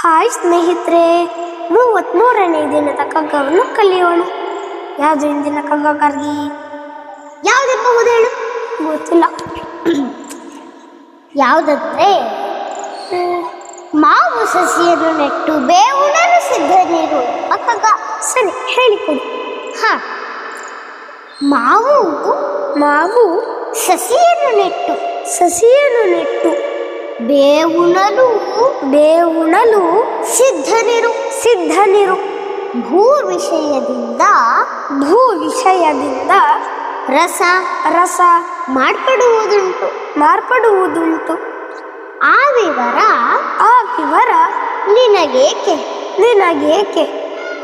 Hi ಸ್ನೇಹಿತರೆ ಮೂವತ್ತ್ಮೂರನೇ ದಿನದ ಕಗ್ಗವನ್ನು ಕಲಿಯೋಣ. ಯಾವುದು ದಿನ ಕಗ್ಗ ಕರ್ಗಿ? ಯಾವುದಪ್ಪ ಹೇಳು. ಗೊತ್ತಿಲ್ಲ. ಯಾವುದಂದ್ರೆ, ಮಾವು ಸಸಿಯನ್ನು ನೆಟ್ಟು ಬೇವುಣನು ಸಿದ್ಧ ನೀರು ಅಕ್ಕಗ ಸರಿ, ಹೇಳಿಕೊಡಿ. ಹ. ಮಾವು ಮಾವು ಸಸಿಯನ್ನು ನೆಟ್ಟು ಸಸಿಯನ್ನು ನೆಟ್ಟು ಬೇವುಣಲು ಬೇವುಣಲು ಸಿದ್ಧನಿರು ಸಿದ್ಧನಿರು. ಭೂ ವಿಷಯದಿಂದ ಭೂ ವಿಷಯದಿಂದ ರಸ ರಸ ಮಾರ್ಪಡುವುದುಂಟು. ಮಾರ್ಪಡುವುದುಂಟು. ಆ ವಿವರ ಆ ವಿವರ ನಿನಗೇಕೆ? ನಿನಗೇಕೆ?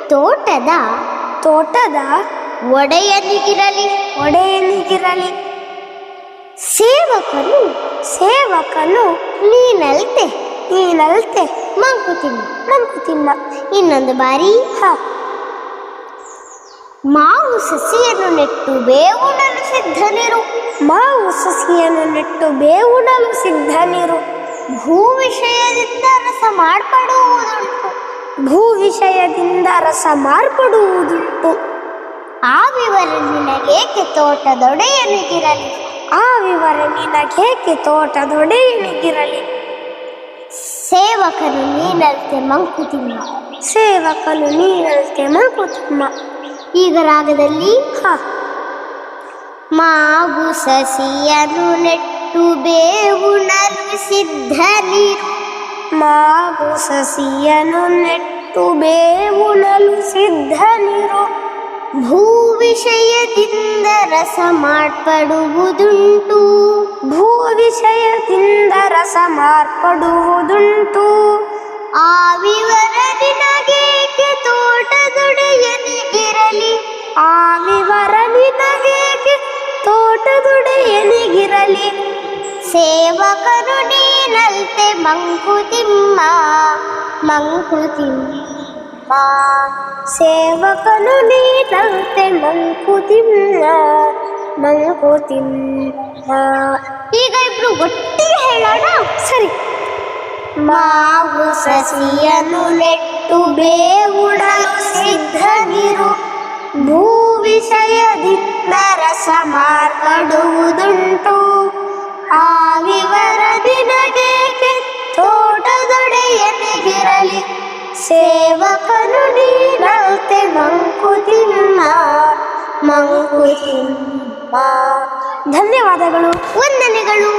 ತೋಟದ ತೋಟದ ಒಡೆಯನಿಗಿರಲಿ. ಒಡೆಯನಿಗಿರಲಿ. ಸೇವಕನು ಸೇವಕನು ನೀನಲ್ತೆ ನೀನಲ್ತೆ, ಮಂಕುತಿಮ್ಮ ಮಂಕುತಿಮ್ಮ, ಇನ್ನೊಂದು ಬಾರಿ ಹ. ಮಾವು ಸಸಿಯನ್ನು ನೆಟ್ಟು ಬೇವುಡಲು ಸಿದ್ಧನಿರು. ಮಾವು ಸಸಿಯನ್ನು ನೆಟ್ಟು ಬೇವುಡಲು ಸಿದ್ಧನಿರು. ಭೂ ವಿಷಯದಿಂದ ರಸ ಮಾರ್ಪಡುವುದುಂಟು. ಭೂ ವಿಷಯದಿಂದ ರಸ ಮಾರ್ಪಡುವುದುಂಟು. ಆ ವಿವರ ನಿನಗೇಕೆ ತೋಟದೊಡೆಯನಿಗಿರಲಿ? ಆ ವಿವರ ನಿನಗೇಕೆ ತೋಟದೊಡೆಯನಿಗಿರಲಿ ಸೇವಕನು ನೀನಲ್ತೆ ಮಂಕುತಿಮ್ಮ. ಸೇವಕನು ನೀನಲ್ತೆ ಮಂಕುತಿಮ್ಮ. ಈಗ ರಾಗದಲ್ಲಿ ಹ. ಮಾಗು ಸಸಿಯನು ನೆಟ್ಟು ಬೇವುಣಲು ಸಿದ್ಧನಿರು ಮಾವು ಸಸಿಯನು ನೆಟ್ಟು ಬೇವುಣಲು ಸಿದ್ಧನಿರು ಭೂ ವಿಷಯದಿಂದ ರಸ ಮಾರ್ಪಡುವುದುಂಟು ಭೂ ವಿಷಯದಿಂದ ರಸ ಮಾರ್ಪಡುವುದುಂಟು ಆ ವಿವರ ನಿನಗೇಕೆ ತೋಟದೊಡೆಯನಿಗಿರಲಿ ಆ ವಿವರ ನಿನಗೇಕೆ ತೋಟದೊಡೆಯನಿಗಿರಲಿ ಸೇವಕರು ನೀನಲ್ತೆ ಮಂಕುತಿಮ್ಮ ಮಂಕುತಿಮ್ಮ. ಸೇವಕನು ನೀನಂತೆ ಮಂಕುತಿಮ್ಮ ಮಂಕುತಿಮ್ಮ ಈಗ ಇಬ್ರು ಒಟ್ಟಿಗೆ ಹೇಳೋಣ ಸರಿ ಮಾವು ಸಸಿಯನ್ನು ನೆಟ್ಟು ಬೇವುಡಲು ಸಿದ್ಧನಿರು ಭೂ ವಿಷಯದಿಂದ ರಸ ಮಾರ್ಪಡುವುದುಂಟು ಆ ವಿವರ ಸೇವಕನು ನೀನಂತೆ ಮಂಕುತಿಮ್ಮ ಮಂಕುತಿಮ್ಮ. ಧನ್ಯವಾದಗಳು ವಂದನೆಗಳು.